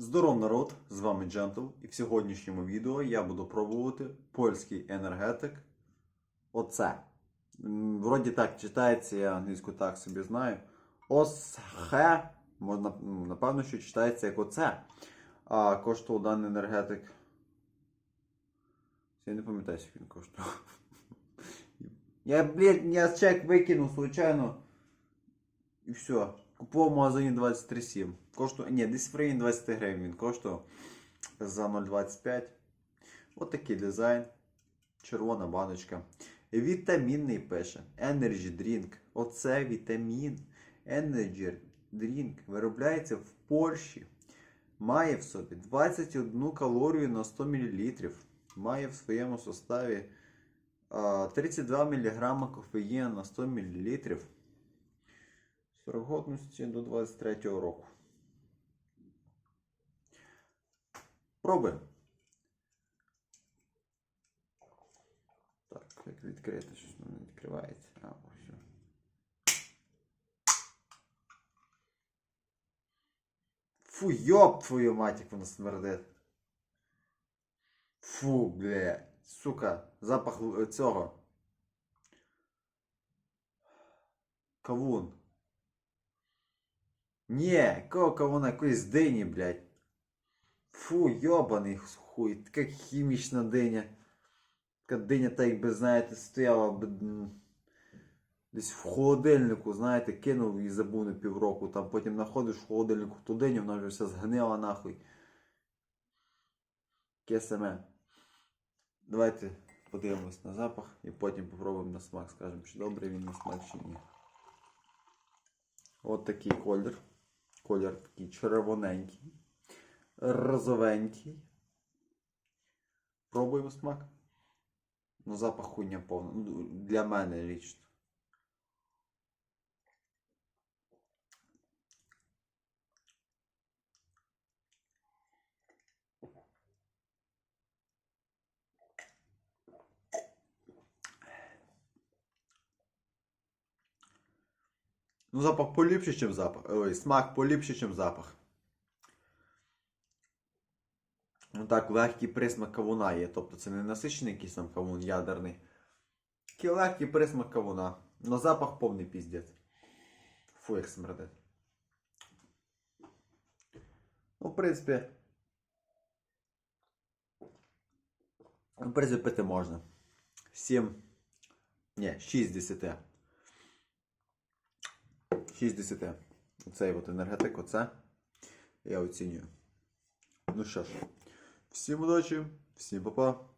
Здоров народ! З вами Джентл, і в сьогоднішньому відео я буду пробувати польський енергетик. Оце. Вроді так читається, я англійську так собі знаю. Осхе. Можна, напевно, що читається як оце. А коштував даний енергетик. Я не пам'ятаю, скільки він коштував. Я, блін, я чек викинув случайно. І все. Купував в магазині 23,7. Коштує. Ні, десь в районі 20 гривень він коштував за 0,25. От такий дизайн. Червона баночка. Вітамінний пише. Energy Drink. Оце вітамін. Energy Drink виробляється в Польщі. Має в собі 21 калорію на 100 мл. Має в своєму составі 32 мг кофеїну на 100 мл. Срок годності до 23-го року. Пробуємо. Так, як відкрити, щось не відкривається. А, ось. Фу, йоп твою мать, як воно смердить. Фу, бля. Сука, запах цього. Кавун. Ні, якого кавуна, якоїсь дині, блядь. Фу, йобаний хуй, така хімічна диня. Така диня, так якби, знаєте, стояла б десь в холодильнику, знаєте, кинув і забув на півроку. Там потім знаходиш в холодильнику ту диню, вона вже вся згнила нахуй. Таке. Давайте подивимось на запах і потім попробуємо на смак. Скажемо, чи добрий він на смак чи ні. От такий колір. Колір такий червоненький, розовенький. Пробуємо смак. Ну, запах хуйня повна. Ну, для мене лічно. Ну, запах поліпше, ніж запах. Ой, смак поліпше, ніж запах. Ну так, легкий присмак кавуна є. Тобто це не насичений якийсь там кавун ядерний. Такий легкий присмак кавуна. Но запах повний піздець. Фу, як смердить. Ну, в принципі. В принципі, пити можна. 7. Ні, 6 з 10. 6 10. Оцей от енергетик, оце. Я оцінюю. Ну що ж, всім удачі, всім па-па.